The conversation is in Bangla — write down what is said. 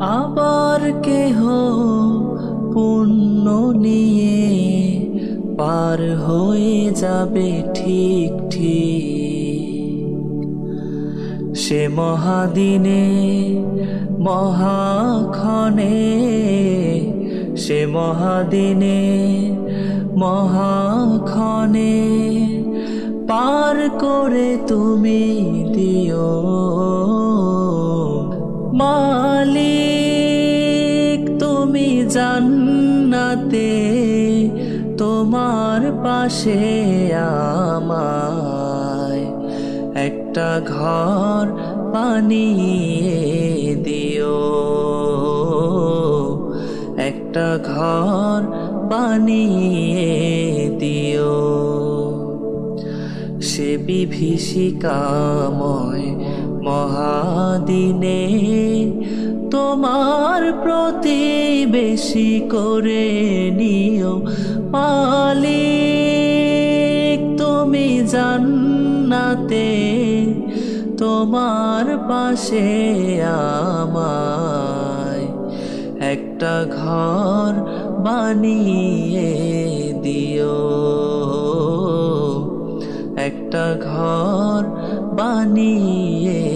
আবার কেহ পুণ্য নিয়ে পার হয়ে যাবে ঠিক ঠিক। সে মহাদিনে, মহাক্ষণে, সে মহাদিনে, মহাক্ষণে পার করে তুমি দিও। তুমি জান্নাতে, তোমার পাশে আমায় একটা ঘর বানিয়ে দিও। একটা ঘর বানিয়ে দিও। সে বিভীষিকাময় মহাদিনে তোমার প্রতিবেশী করে নিও। মালিক, তুমি জান্নাতে, তোমার পাশে আমায় একটা ঘর বানিয়ে দিও। একটা ঘর বানিয়ে